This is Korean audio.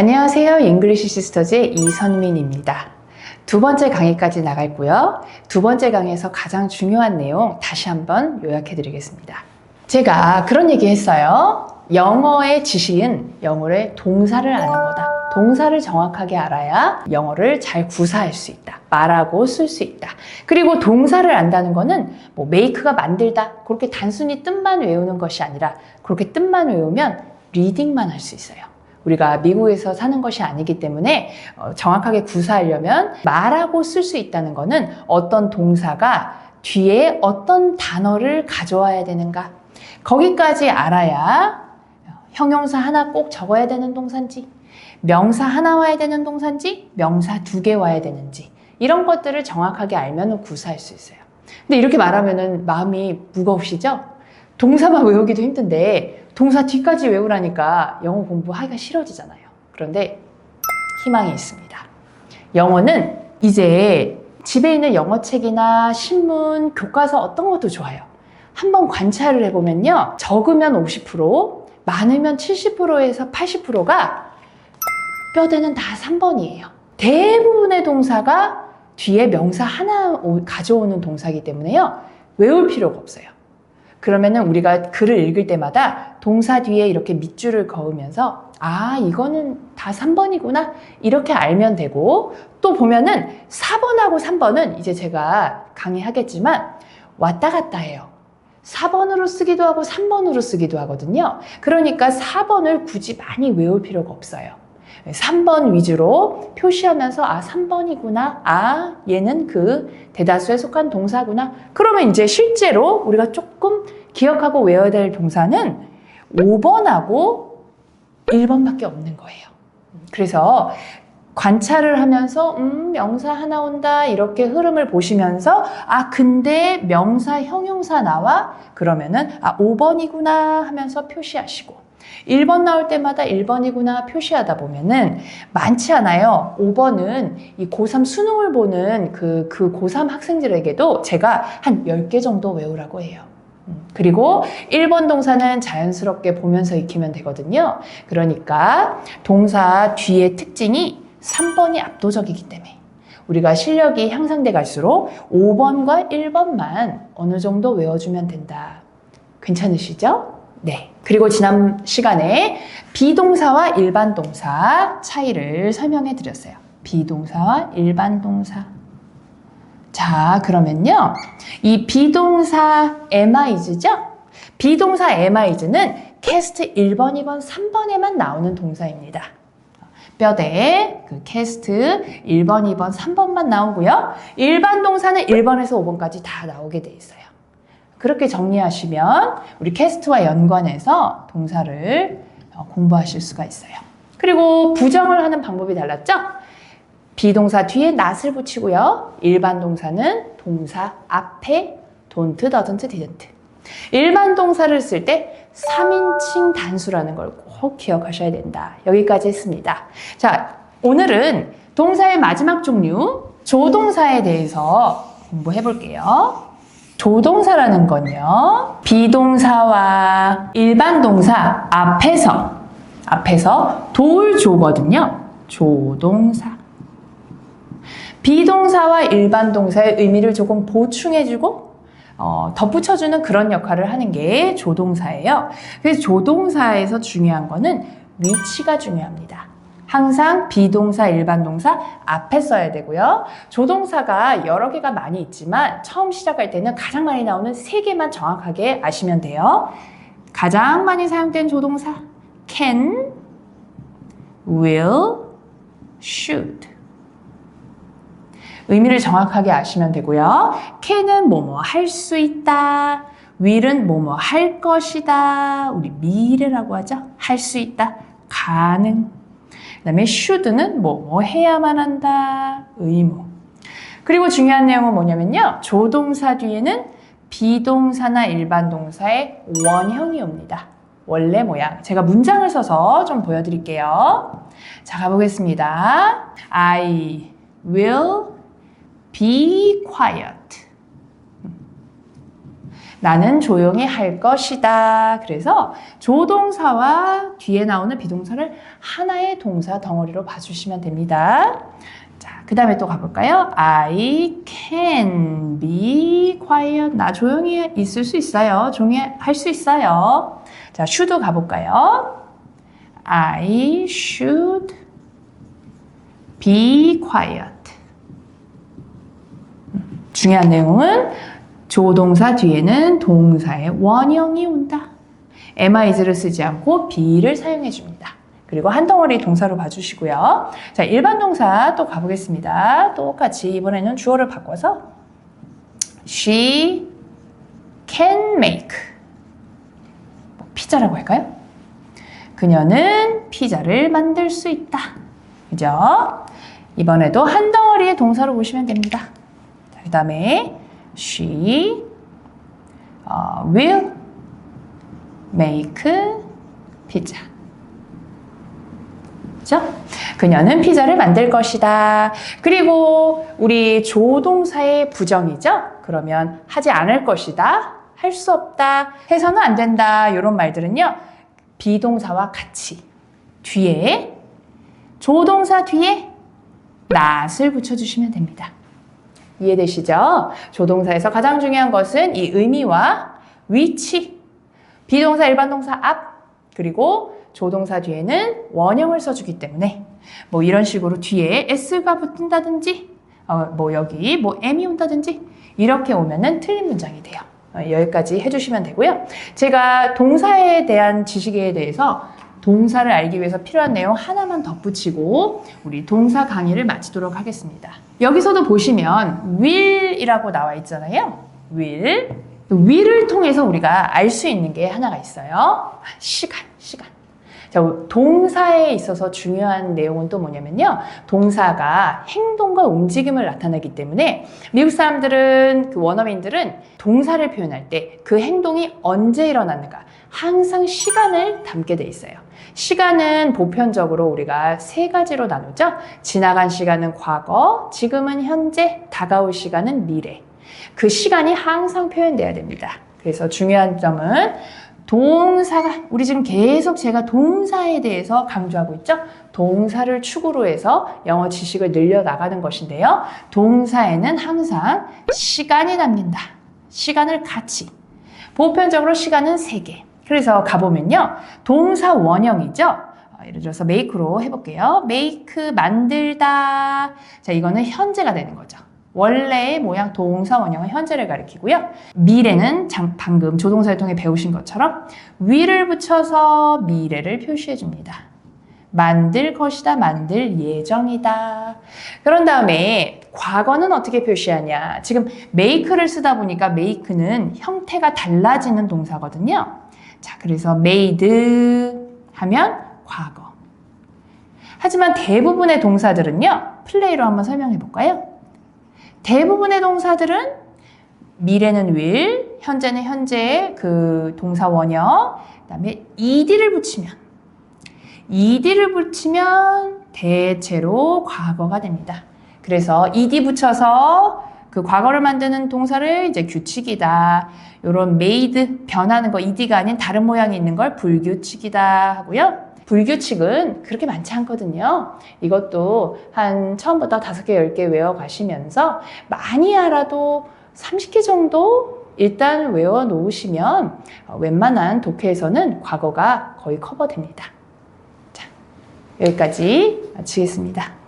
안녕하세요. 잉글리시 시스터즈의 이선민입니다. 두 번째 강의까지 나갈고요. 두 번째 강의에서 가장 중요한 내용 다시 한번 요약해 드리겠습니다. 제가 그런 얘기 했어요. 영어의 지식은 영어의 동사를 아는 거다. 동사를 정확하게 알아야 영어를 잘 구사할 수 있다. 말하고 쓸 수 있다. 그리고 동사를 안다는 거는 뭐 메이크가 만들다. 그렇게 단순히 뜻만 외우는 것이 아니라 그렇게 뜻만 외우면 리딩만 할 수 있어요. 우리가 미국에서 사는 것이 아니기 때문에 어, 정확하게 구사하려면 말하고 쓸 수 있다는 거는 어떤 동사가 뒤에 어떤 단어를 가져와야 되는가. 거기까지 알아야 형용사 하나 꼭 적어야 되는 동사인지, 명사 하나 와야 되는 동사인지, 명사 두 개 와야 되는지, 이런 것들을 정확하게 알면 구사할 수 있어요. 근데 이렇게 말하면 마음이 무거우시죠? 동사만 외우기도 힘든데, 동사 뒤까지 외우라니까 영어 공부하기가 싫어지잖아요. 그런데 희망이 있습니다. 영어는 이제 집에 있는 영어책이나 신문, 교과서 어떤 것도 좋아요. 한번 관찰을 해보면요. 적으면 50%, 많으면 70%에서 80%가 뼈대는 다 3번이에요. 대부분의 동사가 뒤에 명사 하나 오- 가져오는 동사이기 때문에요. 외울 필요가 없어요. 그러면은 우리가 글을 읽을 때마다 동사 뒤에 이렇게 밑줄을 그으면서 아, 이거는 다 3번이구나. 이렇게 알면 되고 또 보면은 4번하고 3번은 이제 제가 강의하겠지만 왔다 갔다 해요. 4번으로 쓰기도 하고 3번으로 쓰기도 하거든요. 그러니까 4번을 굳이 많이 외울 필요가 없어요. 3번 위주로 표시하면서 아 3번이구나. 아 얘는 그 대다수에 속한 동사구나. 그러면 이제 실제로 우리가 조금 기억하고 외워야 될 동사는 5번하고 1번밖에 없는 거예요. 그래서 관찰을 하면서 음 명사 하나 온다 이렇게 흐름을 보시면서 아 근데 명사 형용사 나와? 그러면은 아 5번이구나 하면서 표시하시고 1번 나올 때마다 1번이구나 표시하다 보면은 많지 않아요. 5번은 이 고3 수능을 보는 그, 그 고3 학생들에게도 제가 한 10개 정도 외우라고 해요. 음, 그리고 1번 동사는 자연스럽게 보면서 익히면 되거든요. 그러니까 동사 뒤의 특징이 3번이 압도적이기 때문에 우리가 실력이 향상돼 갈수록 5번과 1번만 어느 정도 외워주면 된다. 괜찮으시죠? 네. 그리고 지난 시간에 비동사와 일반 동사 차이를 설명해 드렸어요. 비동사와 일반 동사. 자, 그러면요. 이 비동사 amis죠? 비동사 amis는 캐스트 1번, 2번, 3번에만 나오는 동사입니다. 뼈대, 그 캐스트 1번, 2번, 3번만 나오고요. 일반 동사는 1번에서 5번까지 다 나오게 돼 있어요. 그렇게 정리하시면 우리 캐스트와 연관해서 동사를 어, 공부하실 수가 있어요. 그리고 부정을 하는 방법이 달랐죠? 비동사 뒤에 not을 붙이고요. 일반 동사는 동사 앞에 don't, doesn't, didn't. 일반 동사를 쓸 때 3인칭 단수라는 걸 꼭 기억하셔야 된다. 여기까지 했습니다. 자, 오늘은 동사의 마지막 종류, 조동사에 대해서 공부해 볼게요. 조동사라는 건요. 비동사와 일반 동사 앞에서 앞에서 돌 조거든요. 조동사. 비동사와 일반 동사의 의미를 조금 보충해주고 어, 덧붙여주는 그런 역할을 하는 게 조동사예요. 그래서 조동사에서 중요한 거는 위치가 중요합니다. 항상 비동사, 일반 동사 앞에 써야 되고요. 조동사가 여러 개가 많이 있지만 처음 시작할 때는 가장 많이 나오는 세 개만 정확하게 아시면 돼요. 가장 많이 사용된 조동사 can, will, should. 의미를 정확하게 아시면 되고요. can은 뭐뭐 할 수 있다. will은 뭐뭐 할 것이다. 우리 미래라고 하죠. 할 수 있다. 가능. 그 다음에 should는 뭐 뭐 해야만 한다. 의무. 그리고 중요한 내용은 뭐냐면요. 조동사 뒤에는 비동사나 일반 동사의 원형이 옵니다. 원래 모양. 제가 문장을 써서 좀 보여드릴게요. 자, 가보겠습니다. I will be quiet. 나는 조용히 할 것이다. 그래서 조동사와 뒤에 나오는 비동사를 하나의 동사 덩어리로 봐주시면 됩니다. 자, 그 다음에 또 가볼까요? I can be quiet. 나 조용히 있을 수 있어요. 조용히 할 수 있어요. 자, should 가볼까요? I should be quiet. 음, 중요한 내용은 조동사 뒤에는 동사의 원형이 온다. amis를 쓰지 않고 be를 사용해 줍니다. 그리고 한 덩어리 동사로 봐주시고요. 자, 일반 동사 또 가보겠습니다. 똑같이 이번에는 주어를 바꿔서 she can make 뭐 피자라고 할까요? 그녀는 피자를 만들 수 있다. 그죠? 이번에도 한 덩어리의 동사로 보시면 됩니다. 그 다음에 she uh, will make pizza. 그녀는 피자를 만들 것이다. 그리고 우리 조동사의 부정이죠? 그러면 하지 않을 것이다. 할 수 없다. 해서는 안 된다. 이런 말들은요. 비동사와 같이 뒤에 조동사 뒤에 not을 붙여주시면 됩니다. 이해되시죠? 조동사에서 가장 중요한 것은 이 의미와 위치, 비동사, 일반 동사 앞, 그리고 조동사 뒤에는 원형을 써주기 때문에 뭐 이런 식으로 뒤에 s가 붙는다든지 어, 뭐 여기 뭐 m이 온다든지 이렇게 오면은 틀린 문장이 돼요. 어, 여기까지 해주시면 되고요. 제가 동사에 대한 지식에 대해서 동사를 알기 위해서 필요한 내용 하나만 덧붙이고 우리 동사 강의를 마치도록 하겠습니다. 여기서도 보시면 will이라고 나와 있잖아요. will. will을 통해서 우리가 알 수 있는 게 하나가 있어요. 시간. 자, 동사에 있어서 중요한 내용은 또 뭐냐면요. 동사가 행동과 움직임을 나타내기 때문에 미국 사람들은 그 원어민들은 동사를 표현할 때 그 행동이 언제 일어났는가 항상 시간을 담게 돼 있어요. 시간은 보편적으로 우리가 세 가지로 나누죠. 지나간 시간은 과거, 지금은 현재, 다가올 시간은 미래. 그 시간이 항상 표현돼야 됩니다. 그래서 중요한 점은 동사가 우리 지금 계속 제가 동사에 대해서 강조하고 있죠. 동사를 축으로 해서 영어 지식을 늘려 나가는 것인데요. 동사에는 항상 시간이 담긴다. 시간을 같이. 보편적으로 시간은 3개. 그래서 가보면요. 동사 원형이죠. 어, 예를 들어서 make로 해볼게요. make, 만들다. 자, 이거는 현재가 되는 거죠. 원래의 모양 동사 원형은 현재를 가리키고요. 미래는 장- 방금 조동사를 통해 배우신 것처럼 will을 붙여서 미래를 표시해 줍니다. 만들 것이다, 만들 예정이다. 그런 다음에 과거는 어떻게 표시하냐. 지금 make를 쓰다 보니까 make는 형태가 달라지는 동사거든요. 자, 그래서 made 하면 과거. 하지만 대부분의 동사들은요, 플레이로 한번 설명해 볼까요? 대부분의 동사들은 미래는 will, 현재는 현재 그 동사 원형, 그다음에 ed를 붙이면 ed를 붙이면 대체로 과거가 됩니다. 그래서 ed 붙여서 그 과거를 만드는 동사를 이제 규칙이다. 이런 made 변하는 거 ed가 아닌 다른 모양이 있는 걸 불규칙이다 하고요. 불규칙은 그렇게 많지 않거든요. 이것도 한 처음부터 다섯 개, 열 개 외워 가시면서 많이 알아도 30개 정도 일단 외워 놓으시면 어, 웬만한 독해에서는 과거가 거의 커버됩니다. 자, 여기까지 마치겠습니다.